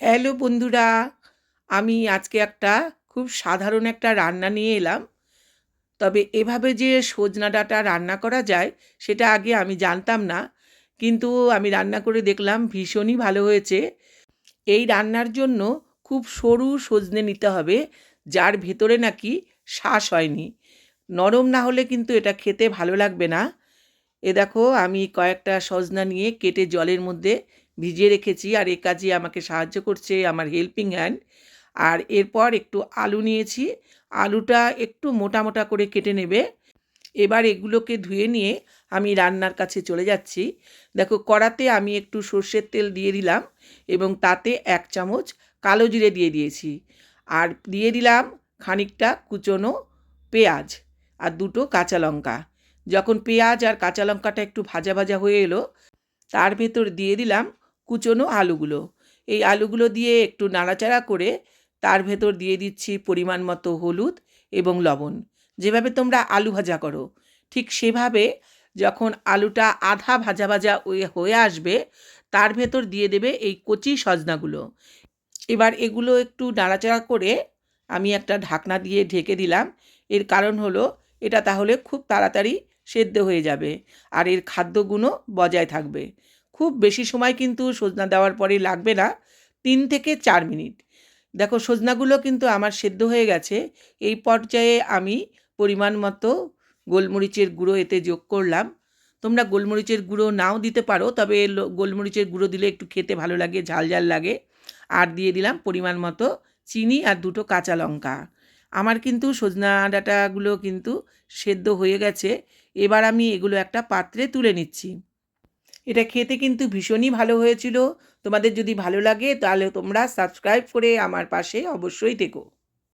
Hello বন্ধুরা, আমি আজকে একটা খুব সাধারণ একটা রান্না নিয়ে এলাম। তবে এভাবে যে সজনা ডাঁটা রান্না করা যায়, সেটা আগে আমি জানতাম না। কিন্তু আমি রান্না করে দেখলাম ভীষণই ভালো হয়েছে। এই রান্নার জন্য খুব সরু সজনে নিতে হবে, যার ভেতরে নাকি শ্বাস হয়নি। নরম না হলে কিন্তু এটা খেতে ভালো লাগবে না। এ দেখো, আমি কয়েকটা সজনা নিয়ে কেটে জলের মধ্যে ভিজিয়ে রেখেছি আর এ কাজে আমাকে সাহায্য করছে আমার হেল্পিং হ্যান্ড আর এরপর একটু আলু নিয়েছি। আলুটা একটু মোটা মোটা করে কেটে নেবে। এবার এগুলোকে ধুয়ে নিয়ে আমি রান্নার কাছে চলে যাচ্ছি। দেখো, কড়াতে আমি একটু সর্ষের তেল দিয়ে দিলাম এবং তাতে এক চামচ কালো জিরে দিয়ে দিয়েছি। আর দিয়ে দিলাম খানিকটা কুচনো পেঁয়াজ আর দুটো কাঁচা লঙ্কা। যখন পেঁয়াজ আর কাঁচা লঙ্কাটা একটু ভাজা ভাজা হয়ে এলো, তার ভেতর দিয়ে দিলাম কুচনো আলুগুলো। এই আলুগুলো দিয়ে একটু নাড়াচাড়া করে তার ভেতর দিয়ে দিচ্ছি পরিমাণ মতো হলুদ এবং লবণ। যেভাবে তোমরা আলু ভাজা করো, ঠিক সেভাবে যখন আলুটা আধা ভাজা ভাজা হয়ে- আসবে, তার ভেতর দিয়ে দেবে এই কচি সজনাগুলো। এবার এগুলো একটু নাড়াচাড়া করে আমি একটা ঢাকনা দিয়ে ঢেকে দিলাম। এর কারণ হলো, এটা তাহলে খুব তাড়াতাড়ি সেদ্ধ হয়ে যাবে আর এর খাদ্যগুণও বজায় থাকবে। খুব বেশি সময় কিন্তু সজনা দেওয়ার পরে লাগবে না, তিন থেকে চার মিনিট। দেখো, সজনাগুলো কিন্তু আমার সেদ্ধ হয়ে গেছে। এই পর্যায়ে আমি পরিমাণ মতো গোলমরিচের গুঁড়ো এতে যোগ করলাম। তোমরা গোলমরিচের গুঁড়ো নাও দিতে পারো, তবে গোলমরিচের গুঁড়ো দিলে একটু খেতে ভালো লাগে, ঝাল ঝাল লাগে। আর দিয়ে দিলাম পরিমাণ মতো চিনি আর দুটো কাঁচা লঙ্কা। আমার কিন্তু সজনা ডাঁটাগুলো কিন্তু সেদ্ধ হয়ে গেছে। এবার আমি এগুলো একটা পাত্রে তুলে নিচ্ছি। এটা খেতে কিন্তু ভীষণই ভালো হয়েছিল। তোমাদের যদি ভালো লাগে তাহলে তোমরা সাবস্ক্রাইব করে আমার পাশে অবশ্যই থেকো।